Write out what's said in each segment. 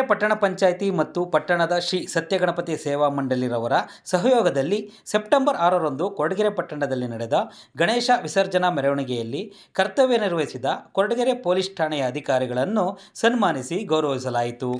ಕೊರಟಗೆರೆ ಪಟ್ಟಣ ಪಂಚಾಯಿತಿ ಮತ್ತು ಪಟ್ಟಣದ ಶ್ರೀ ಸತ್ಯಗಣಪತಿ ಸೇವಾ ಮಂಡಳಿರವರ ಸಹಯೋಗದಲ್ಲಿ ಸೆಪ್ಟೆಂಬರ್ ಆರರಂದು ಕೊರಟಗೆರೆ ಪಟ್ಟಣದಲ್ಲಿ ನಡೆದ ಗಣೇಶ ವಿಸರ್ಜನಾ ಮೆರವಣಿಗೆಯಲ್ಲಿ ಕರ್ತವ್ಯ ನಿರ್ವಹಿಸಿದ ಕೊರಟಗೆರೆ ಪೊಲೀಸ್ ಠಾಣೆಯ ಅಧಿಕಾರಿಗಳನ್ನು ಸನ್ಮಾನಿಸಿ ಗೌರವಿಸಲಾಯಿತು.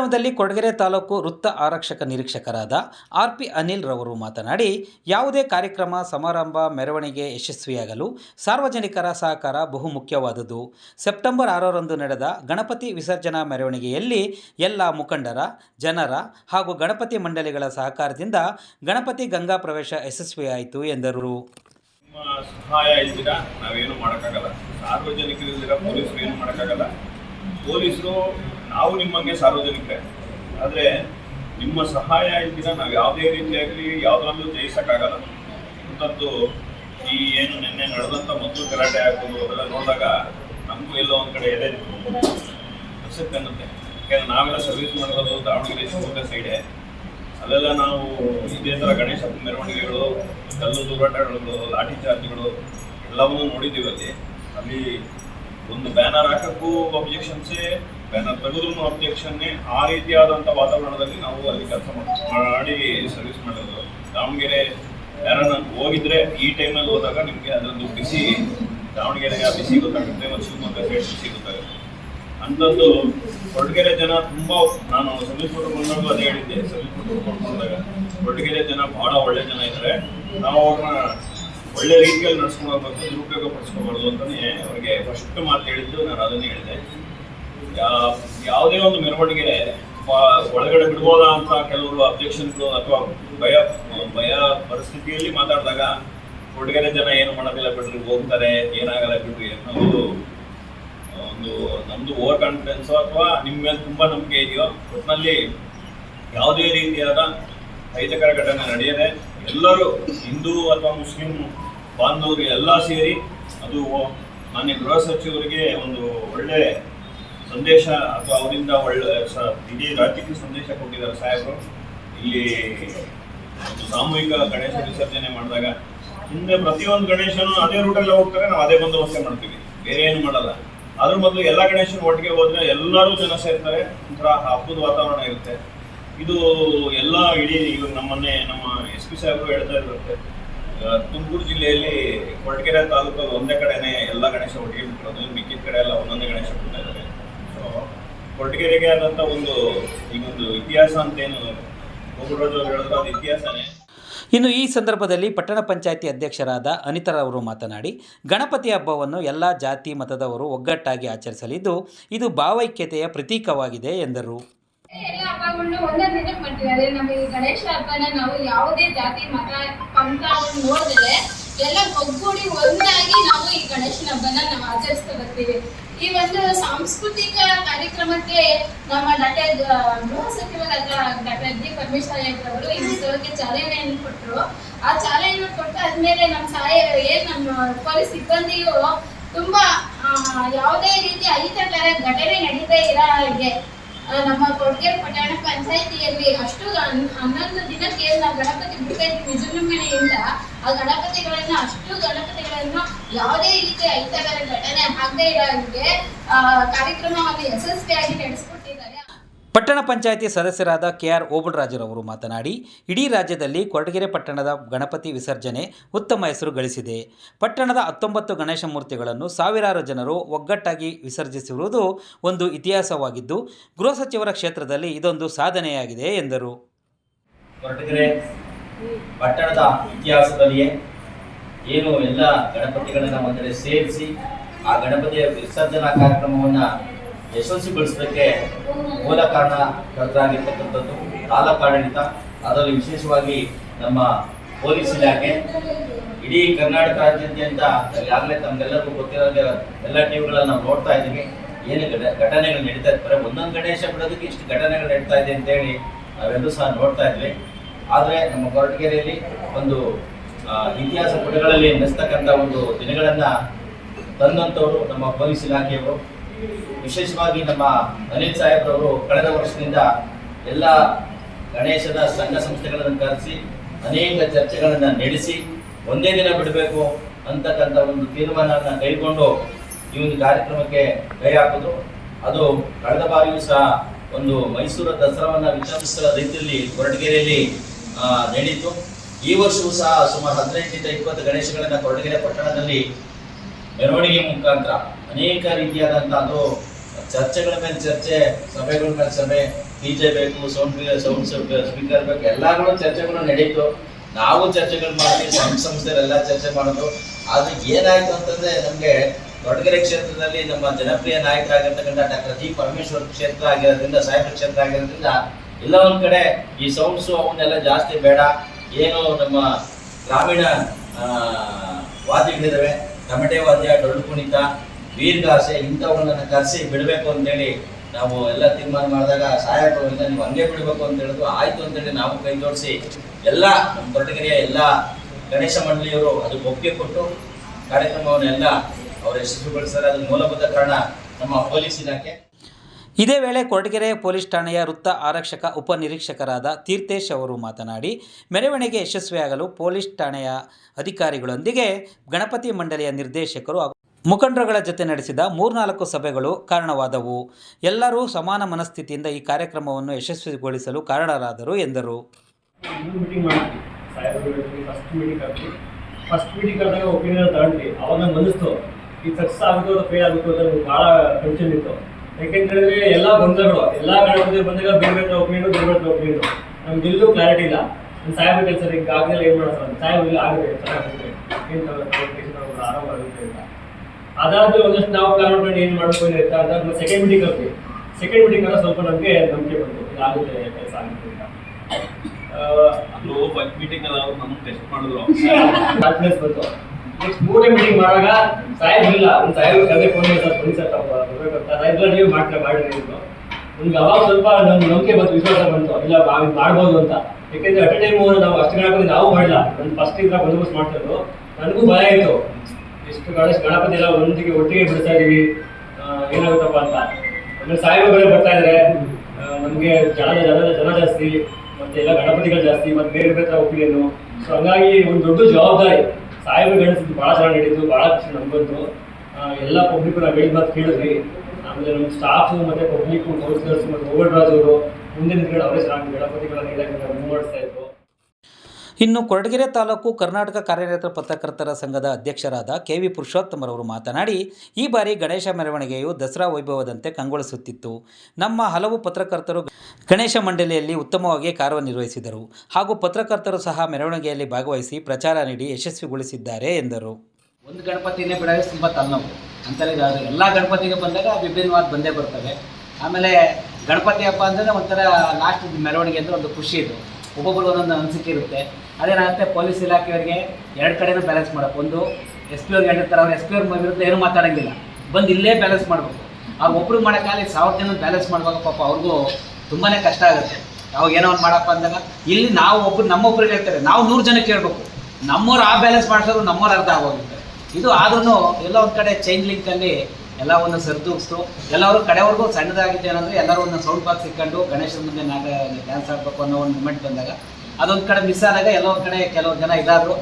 ಕಾರ್ಯಕ್ರಮದಲ್ಲಿ ಕೊಡಗೆರೆ ತಾಲೂಕು ವೃತ್ತ ಆರಕ್ಷಕ ನಿರೀಕ್ಷಕರಾದ ಆರ್ ಪಿ ಅನಿಲ್ ರವರು ಮಾತನಾಡಿ, ಯಾವುದೇ ಕಾರ್ಯಕ್ರಮ, ಸಮಾರಂಭ, ಮೆರವಣಿಗೆ ಯಶಸ್ವಿಯಾಗಲು ಸಾರ್ವಜನಿಕರ ಸಹಕಾರ ಬಹುಮುಖ್ಯವಾದುದು ಸೆಪ್ಟೆಂಬರ್ ಆರರಂದು ನಡೆದ ಗಣಪತಿ ವಿಸರ್ಜನಾ ಮೆರವಣಿಗೆಯಲ್ಲಿ ಎಲ್ಲ ಮುಖಂಡರ, ಜನರ ಹಾಗೂ ಗಣಪತಿ ಮಂಡಳಿಗಳ ಸಹಕಾರದಿಂದ ಗಣಪತಿ ಗಂಗಾ ಪ್ರವೇಶ ಯಶಸ್ವಿಯಾಯಿತು ಎಂದರು. ಪೊಲೀಸರು ನಾವು ನಿಮ್ಮಂಗೆ ಸಾರ್ವಜನಿಕರೇ ಆದರೆ ನಿಮ್ಮ ಸಹಾಯ ಇಲ್ದಿರ ನಾವು ಯಾವುದೇ ರೀತಿಯಾಗಲಿ ಯಾವುದರಲ್ಲೂ ಜಯಿಸೋಕ್ಕಾಗಲ್ಲ. ಅಂಥದ್ದು ಈ ಏನು ನಿನ್ನೆ ನಡೆದಂಥ ಮೊದಲು ಗಲಾಟೆ ಆಗ್ಬೋದು ಅದೆಲ್ಲ ನೋಡಿದಾಗ ನಮಗೂ ಎಲ್ಲೋ ಒಂದು ಕಡೆ ಎದೆ ಅನ್ಸುತ್ತೆ ಅನ್ನತ್ತೆ. ಯಾಕಂದ್ರೆ ನಾವೆಲ್ಲ ಸರ್ವಿಸ್ ಮಾಡಿರೋದು ದಾವಣಗೆರೆ ಶಿವಮೊಗ್ಗ ಸೈಡೆ ಅಲ್ಲೆಲ್ಲ ನಾವು ಇದೇ ಥರ ಗಣೇಶ ಮೆರವಣಿಗೆಗಳು, ಕಲ್ಲು ದೂರಾಟಗಳು ಲಾಠಿ ಚಾರ್ಜ್ಗಳು ಎಲ್ಲವನ್ನೂ ನೋಡಿದ್ದೀವಿ ಅಲ್ಲಿ. ಅಲ್ಲಿ ಒಂದು ಬ್ಯಾನರ್ ಹಾಕಕ್ಕೂ ಅಬ್ಜೆಕ್ಷನ್ಸೇ ಬ್ಯಾನರ್ ತೆಗೆದ್ರು ಅಬ್ಜೆಕ್ಷನ್ನೇ ಆ ರೀತಿಯಾದಂಥ ವಾತಾವರಣದಲ್ಲಿ ನಾವು ಅಲ್ಲಿ ಕೆಲಸ ಮಾಡಿ ಸರ್ವಿಸ್ ಮಾಡಿದ್ರು ದಾವಣಗೆರೆ ಯಾರನ್ನ ಹೋಗಿದ್ರೆ ಈ ಟೈಮಲ್ಲಿ ಹೋದಾಗ ನಿಮಗೆ ಅದೊಂದು ಬಿಸಿ ದಾವಣಗೆರೆಗೆ ಆ ಬಿಸಿ ಗೊತ್ತಾಗುತ್ತೆ ಮತ್ತು ಶಿವಮೊಗ್ಗ ಸೈಡ್ ಬಿಸಿ ಗೊತ್ತಾಗುತ್ತೆ. ಅಂಥದ್ದು ಕೊರಟಗೆರೆ ಜನ ತುಂಬಾ ನಾನು ಕೊಟ್ಟು ಬಂದಾಗ ಅದೇ ಹೇಳಿದ್ದೆ. ಕೊಟ್ಟು ಬಂದಾಗ ಕೊರಟಗೆರೆ ಜನ ಬಹಳ ಒಳ್ಳೆ ಜನ ಇದ್ದಾರೆ. ನಾವು ಅವ್ರನ್ನ ಒಳ್ಳೆ ರೀತಿಯಲ್ಲಿ ನಡ್ಸ್ಕೊಂಡು ಹೋಗ್ಬೇಕು ದುರುಪಯೋಗ ಪಡಿಸ್ಕೋಬಾರ್ದು ಅಂತಲೇ ಅವ್ರಿಗೆ ಫಸ್ಟ್ ಮಾತು ಹೇಳಿದ್ದು ನಾನು ಅದನ್ನೇ ಹೇಳಿದೆ. ಯಾವುದೇ ಒಂದು ಮೆರವಣಿಗೆ ಒಳಗಡೆ ಬಿಡ್ಬೋದಾ ಅಂತ ಕೆಲವರು ಅಬ್ಜೆಕ್ಷನ್ಗಳು ಅಥವಾ ಭಯ ಭಯ ಪರಿಸ್ಥಿತಿಯಲ್ಲಿ ಮಾತಾಡಿದಾಗ ಕೊಡುಗೆರೆ ಜನ ಏನು ಮಾಡೋದಿಲ್ಲ ಬಿಡ್ರಿ, ಹೋಗ್ತಾರೆ, ಏನಾಗಲ್ಲ ಬಿಡ್ರಿ ಅನ್ನೋದು ಒಂದು ನಮ್ದು ಓವರ್ ಕಾನ್ಫಿಡೆನ್ಸ್ ಅಥವಾ ನಿಮ್ಮ ಮೇಲೆ ತುಂಬಾ ನಂಬಿಕೆ ಇದೆಯೋ ಒಟ್ಟಿನಲ್ಲಿ ಯಾವುದೇ ರೀತಿಯಾದ ಅಹಿತಕರ ಘಟನೆ ನಡೆಯದೆ ಎಲ್ಲರೂ ಹಿಂದೂ ಅಥವಾ ಮುಸ್ಲಿಂ ಬಾಂಧವರು ಎಲ್ಲ ಸೇರಿ ಅದು ಮಾನ್ಯ ಗೃಹ ಸಚಿವರಿಗೆ ಒಂದು ಒಳ್ಳೆ ಸಂದೇಶ ಅಥವಾ ಅವರಿಂದ ಒಳ್ಳೆ ಇಡೀ ರಾಜ್ಯಕ್ಕೆ ಸಂದೇಶ ಕೊಟ್ಟಿದ್ದಾರೆ ಸಾಹೇಬರು. ಇಲ್ಲಿ ಸಾಮೂಹಿಕ ಗಣೇಶ ವಿಸರ್ಜನೆ ಮಾಡಿದಾಗ ಹಿಂದೆ ಪ್ರತಿಯೊಂದು ಗಣೇಶನು ಅದೇ ರೂಟಲ್ಲಿ ಹೋಗ್ತಾರೆ, ನಾವು ಅದೇ ಬಂದೋಬಸ್ತೆ ಮಾಡ್ತೀವಿ. ಬೇರೆ ಏನು ಮಾಡಲ್ಲ. ಅದ್ರ ಮೊದಲು ಎಲ್ಲ ಗಣೇಶನ ಒಟ್ಟಿಗೆ ಹೋದ್ರೆ ಎಲ್ಲರೂ ಜನ ಸೇರ್ತಾರೆ, ಒಂಥರ ಹಬ್ಬದ ವಾತಾವರಣ ಇರುತ್ತೆ. ಇದು ಎಲ್ಲ ಇಡೀ ಇವಾಗ ನಮ್ಮನ್ನೇ, ನಮ್ಮ ಎಸ್ ಪಿ ಸಾಹೇಬರು ಹೇಳ್ತಾ ಇರುತ್ತೆ ತುಮಕೂರು ಜಿಲ್ಲೆಯಲ್ಲಿ ಕೊರಟಗೆರೆ ತಾಲೂಕಲ್ಲಿ ಒಂದೇ ಕಡೆನೇ ಎಲ್ಲ ಗಣೇಶ ಒಟ್ಟಿಗೆ ಬಿಟ್ಟಿರೋದು ಮಿಕ್ಕಿದ ಕಡೆ ಎಲ್ಲ ಒಂದೊಂದೇ ಗಣೇಶ ಕೊರಟಗೆರೆಗೆ ಆದಂಥ ಒಂದು ಈ ಒಂದು ಇತಿಹಾಸ ಅಂತೇನು ಏನು ಅವ್ರು ಹೇಳಿದ್ರು ಅದು ಇತಿಹಾಸನೇ. ಇನ್ನು ಈ ಸಂದರ್ಭದಲ್ಲಿ ಪಟ್ಟಣ ಪಂಚಾಯಿತಿ ಅಧ್ಯಕ್ಷರಾದ ಅನಿತರವರು ಮಾತನಾಡಿ ಗಣಪತಿ ಹಬ್ಬವನ್ನು ಎಲ್ಲ ಜಾತಿ ಮತದವರು ಒಗ್ಗಟ್ಟಾಗಿ ಆಚರಿಸಲಿದ್ದು ಇದು ಭಾವೈಕ್ಯತೆಯ ಪ್ರತೀಕವಾಗಿದೆ ಎಂದರು. ಎಲ್ಲ ಹಬ್ಬಗಳನ್ನ ಒಂದೊಂದ್ ದಿನಕ್ಕೆ ಮಾಡ್ತೀವಿ. ಅದೇ ನಮಗೆ ಗಣೇಶ ಹಬ್ಬನ ನಾವು ಯಾವುದೇ ಜಾತಿ ಮತ ಪಂಥ ನೋಡಿದ್ರೆ ಎಲ್ಲ ಒಗ್ಗೂಡಿ ಒಂದಾಗಿ ನಾವು ಈ ಗಣೇಶನ ಹಬ್ಬನ ನಾವು ಆಚರಿಸ್ತಾ ಬರ್ತೀವಿ. ಈ ಒಂದು ಸಾಂಸ್ಕೃತಿಕ ಕಾರ್ಯಕ್ರಮಕ್ಕೆ ನಮ್ಮ ನಟ ಗೃಹ ಸಚಿವರಾದ ಡಾಕ್ಟರ್ ಜಿ ಪರಮೇಶ್ವರ ಅವರು ಈ ಉತ್ಸವಕ್ಕೆ ಚಾಲನೆಯನ್ನು ಕೊಟ್ಟರು ಆ ಚಾಲನೆಯನ್ನು ಕೊಟ್ಟಾದ್ಮೇಲೆ ನಮ್ಮ ಸಹಾಯ ಏನ್ ನಮ್ಮ ಪೊಲೀಸ್ ಸಿಬ್ಬಂದಿಯು ತುಂಬಾ ಯಾವುದೇ ರೀತಿ ಅಹಿತಕರ ಘಟನೆ ನಡೀತಾ ಇರೋ ಹಾಗೆ ನಮ್ಮ ಕೊಡ್ಗೇರ್ ಪಟ್ಟಣ ಪಂಚಾಯಿತಿಯಲ್ಲಿ ಅಷ್ಟು ಹನ್- ಹನ್ನೊಂದು ದಿನಕ್ಕೆ ನಾವು ಗಣಪತಿ ಬಿಡ್ತಾ ವಿಜೃಂಭಣೆಯಿಂದ ಆ ಗಣಪತಿಗಳನ್ನ ಅಷ್ಟು ಗಣಪತಿಗಳನ್ನ ಯಾವುದೇ ರೀತಿ ಐತಗಾರ ಘಟನೆ ಆಗದೆ ಇರೋ ಕಾರ್ಯಕ್ರಮವನ್ನು ಯಶಸ್ವಿಯಾಗಿ ನಡೆಸ್ಕೊಟ್ಟಿದ್ದಾರೆ. ಪಟ್ಟಣ ಪಂಚಾಯಿತಿ ಸದಸ್ಯರಾದ ಕೆ ಆರ್ ಓಬಳರಾಜರವರು ಮಾತನಾಡಿ, ಇಡೀ ರಾಜ್ಯದಲ್ಲಿ ಕೊರಟಗೆರೆ ಪಟ್ಟಣದ ಗಣಪತಿ ವಿಸರ್ಜನೆ ಉತ್ತಮ ಹೆಸರು ಗಳಿಸಿದೆ. ಪಟ್ಟಣದ ಹತ್ತೊಂಬತ್ತು ಗಣೇಶ ಮೂರ್ತಿಗಳನ್ನು ಸಾವಿರಾರು ಜನರು ಒಗ್ಗಟ್ಟಾಗಿ ವಿಸರ್ಜಿಸಿರುವುದು ಒಂದು ಇತಿಹಾಸವಾಗಿದ್ದು, ಗೃಹ ಸಚಿವರ ಕ್ಷೇತ್ರದಲ್ಲಿ ಇದೊಂದು ಸಾಧನೆಯಾಗಿದೆ ಎಂದರು. ಕೊರಟಗೆರೆ ಪಟ್ಟಣದ ಇತಿಹಾಸದಲ್ಲಿಯೇ ಏನು ಎಲ್ಲ ಗಣಪತಿಗಳನ್ನು ಸೇರಿಸಿ ಆ ಗಣಪತಿಯ ವಿಸರ್ಜನಾ ಕಾರ್ಯಕ್ರಮವನ್ನ ಯಶಸ್ವಿಗೊಳಿಸೋದಕ್ಕೆ ಮೂಲ ಕಾರಣ ಕಾರಣಕರ್ತರಾಗಿರ್ತಕ್ಕಂಥದ್ದು ತಾಲೂಕಾಡಳಿತ ಅದರಲ್ಲಿ ವಿಶೇಷವಾಗಿ ನಮ್ಮ ಪೊಲೀಸ್ ಇಲಾಖೆ. ಇಡೀ ಕರ್ನಾಟಕ ರಾಜ್ಯಾದ್ಯಂತ ಈಗಾಗಲೇ ತಮ್ಗೆಲ್ಲರಿಗೂ ಗೊತ್ತಿರೋ ಎಲ್ಲ ಟಿವಿಗಳನ್ನ ನಾವು ನೋಡ್ತಾ ಇದ್ದೀವಿ. ಏನು ಘಟ- ಘಟನೆಗಳು ನಡೀತಾ ಇದ್ದಾರೆ ಒಂದೊಂದು ಗಣೇಶ ಬಿಡೋದಕ್ಕೆ ಇಷ್ಟು ಘಟನೆಗಳು ನಡೀತಾ ಇದೆ ಅಂತೇಳಿ ನಾವೆಲ್ಲರೂ ಸಹ ನೋಡ್ತಾ ಇದ್ವಿ. ಆದರೆ ನಮ್ಮ ಕೊರಟಗೆರೆಯಲ್ಲಿ ಒಂದು ಇತಿಹಾಸ ಪುಟಗಳಲ್ಲಿ ನೆನೆಸ್ತಕ್ಕಂಥ ಒಂದು ದಿನಗಳನ್ನು ತಂದಂಥವರು ನಮ್ಮ ಪೊಲೀಸ್ ಇಲಾಖೆಯವರು. ವಿಶೇಷವಾಗಿ ನಮ್ಮ ಅನಿಲ್ ಸಾಹೇಬ್ರವರು ಕಳೆದ ವರ್ಷದಿಂದ ಎಲ್ಲ ಗಣೇಶದ ಸಂಘ ಸಂಸ್ಥೆಗಳನ್ನು ಕರೆಸಿ ಅನೇಕ ಚರ್ಚೆಗಳನ್ನ ನಡೆಸಿ ಒಂದೇ ದಿನ ಬಿಡಬೇಕು ಅಂತಕ್ಕಂಥ ಒಂದು ತೀರ್ಮಾನವನ್ನ ಕೈಗೊಂಡು ಈ ಒಂದು ಕಾರ್ಯಕ್ರಮಕ್ಕೆ ಕೈ ಹಾಕೋದು ಅದು ಕಳೆದ ಬಾರಿಯೂ ಸಹ ಒಂದು ಮೈಸೂರು ದಸರಾವನ್ನ ವಿಜೃಂಭಿಸುವ ರೀತಿಯಲ್ಲಿ ಕೊರಟಗೆರೆಯಲ್ಲಿ ನಡೀತು ಈ ವರ್ಷವೂ ಸಹ ಸುಮಾರು ಹದಿನೈದರಿಂದ ಇಪ್ಪತ್ತು ಗಣೇಶಗಳನ್ನ ಕೊರಟಗೆರೆ ಪಟ್ಟಣದಲ್ಲಿ ಮೆರವಣಿಗೆ ಮುಖಾಂತರ ಅನೇಕ ರೀತಿಯಾದಂಥ ಅದು ಚರ್ಚೆಗಳ ಮೇಲೆ ಚರ್ಚೆ ಸಭೆಗಳ ಮೇಲೆ ಸಭೆ ಡಿಜೆ ಬೇಕು ಸೌಂಡ್ ಸೌಂಡ್ ಸ್ಪೀಕರ್ ಬೇಕು ಎಲ್ಲಾಗಳು ಚರ್ಚೆಗಳು ನಡೀತು. ನಾವು ಚರ್ಚೆಗಳು ಮಾಡಿ ಸಂಘ ಸಂಸ್ಥೆಗಳೆಲ್ಲ ಚರ್ಚೆ ಮಾಡೋದು ಆದ್ರೆ ಏನಾಯ್ತು ಅಂತಂದ್ರೆ ನಮ್ಗೆ ದೊಡ್ಡಗೆರೆ ಕ್ಷೇತ್ರದಲ್ಲಿ ನಮ್ಮ ಜನಪ್ರಿಯ ನಾಯಕರಾಗಿರ್ತಕ್ಕಂಥ ಡಾಕ್ಟರ್ ಜಿ ಪರಮೇಶ್ವರ್ ಕ್ಷೇತ್ರ ಆಗಿರೋದ್ರಿಂದ ಸಾಹಿತ್ಯ ಕ್ಷೇತ್ರ ಆಗಿರೋದ್ರಿಂದ ಎಲ್ಲ ಒಂದ್ ಕಡೆ ಈ ಸೌಂಡ್ಸು ಅವನ್ನೆಲ್ಲ ಜಾಸ್ತಿ ಬೇಡ. ಏನು ನಮ್ಮ ಗ್ರಾಮೀಣ ಆ, ವಾದ್ಯಗಳಿದಾವೆ ತಮಟೆ ವಾದ್ಯ ಡೊಳ್ಳು ಕುಣಿತ ವೀರ್ಗಾಸೆ ಇಂಥವನ್ನ ಕರೆಸಿ ಬಿಡಬೇಕು ಅಂತೇಳಿ ನಾವು ಎಲ್ಲ ತೀರ್ಮಾನ ಮಾಡಿದಾಗ ಇಲ್ಲ ನೀವು ಹಂಗೆ ಬಿಡಬೇಕು ಅಂತ ಹೇಳಿದ್ರು. ಆಯ್ತು ಅಂತೇಳಿ ನಾವು ಕೈ ಜೋಡಿಸಿ ಎಲ್ಲ ನಮ್ಮ ದೊಡ್ಡಗೆರೆಯ ಎಲ್ಲ ಗಣೇಶ ಮಂಡಳಿಯವರು ಅದಕ್ಕೆ ಒಪ್ಪಿಗೆ ಕೊಟ್ಟು ಕಾರ್ಯಕ್ರಮವನ್ನೆಲ್ಲ ಅವರು ಯಶಸ್ವಿಗೊಳಿಸ್ತಾರೆ. ಅದಕ್ಕೆ ಮೂಲಭೂತ ಕಾರಣ ನಮ್ಮ ಪೊಲೀಸ್ ಇಲಾಖೆ. ಇದೇ ವೇಳೆ ಕೊರಟಗೆರೆ ಪೊಲೀಸ್ ಠಾಣೆಯ ವೃತ್ತ ಆರಕ್ಷಕ, ಉಪನಿರೀಕ್ಷಕರಾದ ತೀರ್ಥೇಶ್ ಅವರು ಮಾತನಾಡಿ, ಮೆರವಣಿಗೆ ಯಶಸ್ವಿಯಾಗಲು ಪೊಲೀಸ್ ಠಾಣೆಯ ಅಧಿಕಾರಿಗಳೊಂದಿಗೆ ಗಣಪತಿ ಮಂಡಳಿಯ ನಿರ್ದೇಶಕರು ಮುಖಂಡರುಗಳ ಜೊತೆ ನಡೆಸಿದ ಮೂರ್ನಾಲ್ಕು ಸಭೆಗಳು ಕಾರಣವಾದವು. ಎಲ್ಲರೂ ಸಮಾನ ಮನಸ್ಥಿತಿಯಿಂದ ಈ ಕಾರ್ಯಕ್ರಮವನ್ನು ಯಶಸ್ವಿಗೊಳಿಸಲು ಕಾರಣರಾದರು, ಎಂದರು. ಫಸ್ಟ್ ಮೀಟಿಂಗ್ ಆದಾಗ ಒಪಿನಿಯನ್ ತಗೊಂಡ್ವಿ ಅವಾಗ ನಂಗೆ ಅನಿಸ್ತು ಈ ಸಕ್ಸಸ್ ಆಗುತ್ತೋ ಅಥವಾ ಫೇಲ್ ಆಗುತ್ತೋ ಅಂತ ನಂಗೆ ಭಾಳ ಟೆನ್ಷನ್ ಇತ್ತು. ಯಾಕೆಂದ್ರೆ ಎಲ್ಲ ಗೊಂದಲಗಳು ಎಲ್ಲ ಕಡೆ ಬಂದಾಗ ಬೇರೆ ಬೇರೆ ಒಪಿನಿಯನ್ ಬೇರೆ ಬೇರೆ ಒಪಿನಿಯನ್ ನಮ್ಗೆ ಎಲ್ಲೂ ಕ್ಲಾರಿಟಿ ಇಲ್ಲ. ನಮ್ಮ ಸಾಹೇಬ್ ಕೆಲಸ ಈಗ ಆಗಲಿಲ್ಲ ಏನು ಮಾಡೋದು ಸಾಹೇಬ್ ಇಲ್ಲ ಆಗುತ್ತೆ ಚೆನ್ನಾಗುತ್ತೆ ಏನು ಆರಾಮಾಗುತ್ತೆ ಅಂತ. ಅದಾದ್ಮೇಲೆ ಒಂದಷ್ಟು ನಾವು ಮಾಡಿ ಏನು ಮಾಡಬೇಕು ಅಂತ ಅದಾದ್ಮೇಲೆ ಸೆಕೆಂಡ್ ಮೀಟಿಂಗ್ ಅಲ್ಲಿ ಸೆಕೆಂಡ್ ಮೀಟಿಂಗ್ ಅಲ್ಲ ಸ್ವಲ್ಪ ನಮಗೆ ನಂಬಿಕೆ ಬಂತು. ಆಗುತ್ತೆ ಕೆಲಸ ಆಗುತ್ತೆ ಫಸ್ಟ್ ಮೀಟಿಂಗ್ ಅಲ್ಲಿ ಅವ್ರು ನಮ್ಗೆ ಟೆಸ್ಟ್ ಮಾಡಿದ್ರು. ಕಾನ್ಫಿಡೆನ್ಸ್ ಬಂತು. ನೆಕ್ಸ್ಟ್ ಮೂರನೇ ಮೀಟಿಂಗ್ ಮಾಡುವಾಗ ಸಾಹೇಬ್ ಇಲ್ಲ. ಒಂದು ಸಾಹೇಬ್ ಕದೆ ಫೋನ್ ಸರ್ ಬನ್ನಿ ಸರ್ ತಾವು ಬರ್ಬೇಕಂತ ಸಾಹೇಬ್ರ ನೀವು ಮಾಡ್ತಾರೆ ಮಾಡಿ ಅಂತ ನಮ್ಗೆ ಅವಾಗ ಸ್ವಲ್ಪ ನಮ್ಗೆ ನಂಬಿಕೆ ಬಂತು ವಿಶ್ವಾಸ ಬಂತು. ಇಲ್ಲ ಮಾಡ್ಬೋದು ಅಂತ. ಯಾಕೆಂದ್ರೆ ಅಟ್ ಟೈಮ್ ನಾವು ಅಷ್ಟು ನಾವು ಮಾಡಿಲ್ಲ ನನ್ನ ಫಸ್ಟ್ ಇಂದ ಬಂದೋಬಸ್ತ್ ಮಾಡ್ತಿರೋದು. ನನಗೂ ಭಯ ಇತ್ತು ಎಷ್ಟು ಗಣೇಶ ಗಣಪತಿ ಎಲ್ಲ ಒಂದಿಗೆ ಒಟ್ಟಿಗೆ ಬಿಡ್ತಾ ಇದೀವಿ. ಏನಾಗುತ್ತಪ್ಪ ಅಂತ. ಆಮೇಲೆ ಸಾಯಿಬಾಬಾ ಬರ್ತಾ ಇದ್ರೆ. ನಮ್ಗೆ ಜನ ಜನ ಜನ ಜಾಸ್ತಿ, ಮತ್ತೆ ಎಲ್ಲ ಗಣಪತಿಗಳು ಜಾಸ್ತಿ, ಮತ್ತೆ ಬೇರೆ ಬೇರೆ ಒಪ್ಪಿಗೆನು ಸೊ ಹಂಗಾಗಿ ಒಂದು ದೊಡ್ಡ ಜವಾಬ್ದಾರಿ. ಸಾಯಿಬ ಗಣಿಸಿದ್ದು ಭಾಳ ಚೆನ್ನಾಗಿ ನಡೀತು ಭಾಳ ಖುಷಿ ನಮ್ಗಂತೂ ಎಲ್ಲ ಪಬ್ಲಿಕ್ ನಾವು ಹೇಳಿದ ಮಾತು ಕೇಳಿದ್ವಿ. ಆಮೇಲೆ ನಮ್ಮ ಸ್ಟಾಫ್ ಮತ್ತೆ ಪಬ್ಲಿಕ್ ಕೌನ್ಸಿಲರ್ಸ್ ಮತ್ತೆ ಓವರ್ ರಾಜ್ ಅವರು ಮುಂದೆ ನಿಂತ್ಕೊಂಡು ಅವರೇ ಚೆನ್ನಾಗಿ ಗಣಪತಿಗಳನ್ನ ಇಲಾಖೆ ಮೂವ್ ಇದ್ರು. ಇನ್ನು ಕೊರಟಗೆರೆ ತಾಲೂಕು ಕರ್ನಾಟಕ ಕಾರ್ಯನಿರತ ಪತ್ರಕರ್ತರ ಸಂಘದ ಅಧ್ಯಕ್ಷರಾದ ಕೆ ವಿ ಪುರುಷೋತ್ತಮರವರು ಮಾತನಾಡಿ, ಈ ಬಾರಿ ಗಣೇಶ ಮೆರವಣಿಗೆಯು ದಸರಾ ವೈಭವದಂತೆ ಕಂಗೊಳಿಸುತ್ತಿತ್ತು. ನಮ್ಮ ಹಲವು ಪತ್ರಕರ್ತರು ಗಣೇಶ ಮಂಡಳಿಯಲ್ಲಿ ಉತ್ತಮವಾಗಿ ಕಾರ್ಯನಿರ್ವಹಿಸಿದರು ಹಾಗೂ ಪತ್ರಕರ್ತರು ಸಹ ಮೆರವಣಿಗೆಯಲ್ಲಿ ಭಾಗವಹಿಸಿ ಪ್ರಚಾರ ನೀಡಿ ಯಶಸ್ವಿಗೊಳಿಸಿದ್ದಾರೆ ಎಂದರು. ಒಂದು ಗಣಪತಿನೇ ಬಿಡೋದು ತುಂಬ ತನ್ನವು ಅಂತಲೇ ಎಲ್ಲ ಗಣಪತಿಗೆ ಬಂದಾಗ ವಿಭಿನ್ನವಾದ ಬಂದೇ ಬರ್ತವೆ. ಆಮೇಲೆ ಗಣಪತಿ ಹಬ್ಬ ಅಂದರೆ ಒಂಥರ ಲಾಸ್ಟ್ ಮೆರವಣಿಗೆ ಅಂದರೆ ಒಂದು ಖುಷಿ ಇದು. ಒಬ್ಬೊಬ್ಬರು ಒಂದೊಂದು ಅನಿಸಿಕೆ ಇರುತ್ತೆ. ಅದೇನಾಗುತ್ತೆ ಪೊಲೀಸ್ ಇಲಾಖೆಯವರಿಗೆ ಎರಡು ಕಡೆನೂ ಬ್ಯಾಲೆನ್ಸ್ ಮಾಡಬೇಕು. ಒಂದು ಎಸ್ ಪಿ ಅವ್ರಿಗೆ ಹೇಳಿರ್ತಾರೆ ಅವ್ರು ಎಸ್ ಪಿ ಅವ್ರ ವಿರುದ್ಧ ಏನು ಮಾತಾಡೋಂಗಿಲ್ಲ. ಬಂದು ಇಲ್ಲೇ ಬ್ಯಾಲೆನ್ಸ್ ಮಾಡಬೇಕು. ಅವ್ರು ಒಬ್ಬರು ಮಾಡೋಕ್ಕಾಗಲಿ ಸಾವಿರ ಜನ ಬ್ಯಾಲೆನ್ಸ್ ಮಾಡುವಾಗ ಪಾಪ ಅವ್ರಿಗೂ ತುಂಬಾ ಕಷ್ಟ ಆಗುತ್ತೆ. ಅವಾಗ ಏನೋ ಒಂದು ಮಾಡಪ್ಪ ಅಂದಾಗ, ಇಲ್ಲಿ ನಾವು ಒಬ್ರು ನಮ್ಮೊಬ್ರಿಗೆ ಹೇಳ್ತಾರೆ? ನಾವು ನೂರು ಜನಕ್ಕೆ ಹೇಳ್ಬೇಕು. ನಮ್ಮವ್ರು ಆ ಬ್ಯಾಲೆನ್ಸ್ ಮಾಡಿಸೋದು ನಮ್ಮವ್ರು ಅರ್ಧ ಆಗೋಗುತ್ತೆ. ಇದು ಆದ್ರೂ ಎಲ್ಲ ಒಂದು ಕಡೆ ಚೈನ್ ಲಿಂಕಲ್ಲಿ ಎಲ್ಲ ಒಂದು ಸರಿದೂಗಿಸ್ತು ಎಲ್ಲರೂ ಕಡೆವರೆಗೂ ಸಣ್ಣದಾಗಿದ್ದು ಏನಂದರೆ ಎಲ್ಲರೂ ಒಂದು ಸೌಂಡ್ ಬಾಕ್ಸ್ ಇಟ್ಕೊಂಡು ಗಣೇಶನ ಮುಂದೆ ನಾಗ ಡ್ಯಾನ್ಸ್ ಆಡಬೇಕು ಅನ್ನೋ ಒಂದು ಮೂಮೆಂಟ್ ಬಂದಾಗ ಅದೊಂದು ಕಡೆ ಮಿಸ್ ಆದಾಗ ಎಲ್ಲೋ ಕಡೆ ಕೆಲವು ಜನ ಇದಾದ್ರು.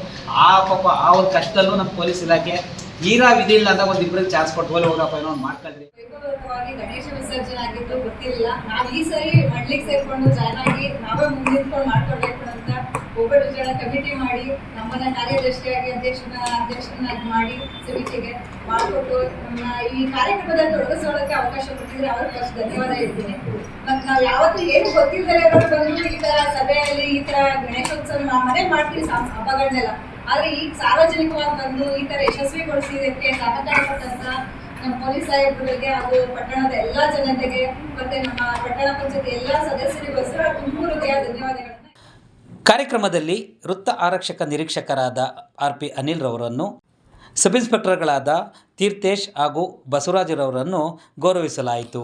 ಆ ಪಾಪ ಆ ಒಂದು ಕಷ್ಟದಲ್ಲೂ ನಮ್ಮ ಪೊಲೀಸ್ ಇಲಾಖೆ ಹೀರಾ ವಿಧಿ ಇಲ್ಲ ಅಂದಾಗ ಒಂದು ಇಬ್ಬರಿಗೆ ಚಾನ್ಸ್ ಕೊಟ್ಟು ಹೋಗಿ ಹೋಗಪ್ಪ ಏನೋ ಒಂದು ಮಾಡ್ಕೊಳ್ರಿ ಗಣೇಶ ವಿಸರ್ಜನೆ ಆಗಿದ್ದು ಗೊತ್ತಿಲ್ಲ. ನಾವು ಈ ಸರಿ ಮಾಡ್ಲಿಕ್ಕೆ ಸೇರ್ಕೊಂಡು ಜಾಯ್ನ್ ಆಗಿ ನಾವೇ ಮುಂದೆ ಮಾಡ್ಕೊಳ್ಬೇಕು ಅಂತ ಒಬ್ಬರು ಕಮಿಟಿ ಮಾಡಿ, ನಮ್ಮನ್ನ ಕಾರ್ಯದರ್ಶಿಯಾಗಿ, ಅಧ್ಯಕ್ಷನ ಅಧ್ಯಕ್ಷನಾಗಿ ಮಾಡಿ ಸಮಿತಿಗೆ ಮಾಡಿಕೊಟ್ಟು ಈ ಕಾರ್ಯಕ್ರಮದಲ್ಲಿ ತೊಡಗಿಸೋಳಕ್ಕೆ ಅವಕಾಶ ಕೊಟ್ಟಿದ್ರೆ ಅವ್ರಿಗೆ ಫಸ್ಟ್ ಧನ್ಯವಾದ ಹೇಳ್ತೀನಿ. ಮತ್ತೆ ನಾವು ಯಾವತ್ತೂ ಏನು ಗೊತ್ತಿಲ್ಲದೆ ಬಂದು ಈ ತರ ಸಭೆಯಲ್ಲಿ, ಈ ತರ ಗಣೇಶೋತ್ಸವ ನಾವು ಮನೆ ಮಾಡ್ತೀವಿ ಹಬ್ಬಗಳನ್ನೆಲ್ಲ ಆದ್ರೆ ಈಗ ಸಾರ್ವಜನಿಕವಾಗಿ ಬಂದು ಈ ತರ ಯಶಸ್ವಿಗೊಳಿಸಿದಕ್ಕೆ ಸಹಕಾರ ನಮ್ಮ ಪೊಲೀಸ್ ಸಾಹೇಬರಿಗೆ ಹಾಗೂ ಪಟ್ಟಣದ ಎಲ್ಲಾ ಜನತೆಗೆ, ಮತ್ತೆ ನಮ್ಮ ಪಟ್ಟಣ ಪಂಚಾಯತ್ ಎಲ್ಲಾ ಸದಸ್ಯರಿಗೂ ಸಹ ತುಂಬ ಹೃದಯ ಧನ್ಯವಾದಗಳನ್ನ ಕಾರ್ಯಕ್ರಮದಲ್ಲಿ ವೃತ್ತ ಆರಕ್ಷಕ ನಿರೀಕ್ಷಕರಾದ ಆರ್ ಪಿ ಅನಿಲ್ ರವರನ್ನು, ಸಬ್ ಇನ್ಸ್ಪೆಕ್ಟರ್ಗಳಾದ ತೀರ್ಥೇಶ್ ಹಾಗೂ ಬಸವರಾಜರವರನ್ನು ಗೌರವಿಸಲಾಯಿತು.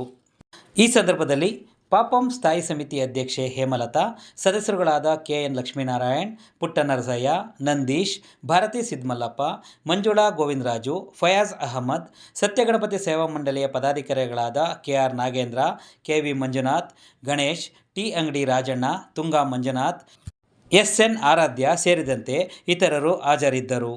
ಈ ಸಂದರ್ಭದಲ್ಲಿ ಪಾಪಂ ಸ್ಥಾಯಿ ಸಮಿತಿ ಅಧ್ಯಕ್ಷೆ ಹೇಮಲತಾ, ಸದಸ್ಯರುಗಳಾದ ಕೆ ಎನ್ ಲಕ್ಷ್ಮೀನಾರಾಯಣ್, ಪುಟ್ಟನರಸಯ್ಯ, ನಂದೀಶ್, ಭಾರತಿ ಸಿದ್ಮಲ್ಲಪ್ಪ ಮಂಜುಳಾ ಗೋವಿಂದರಾಜು, ಫಯಾಜ್ ಅಹಮದ್, ಸತ್ಯಗಣಪತಿ ಸೇವಾ ಮಂಡಳಿಯ ಪದಾಧಿಕಾರಿಗಳಾದ K R Nagendra, K V Manjunath, Ganesh, T Angadi Rajanna, Tunga Manjunath S N Aradhya ಸೇರಿದಂತೆ ಇತರರು ಹಾಜರಿದ್ದರು.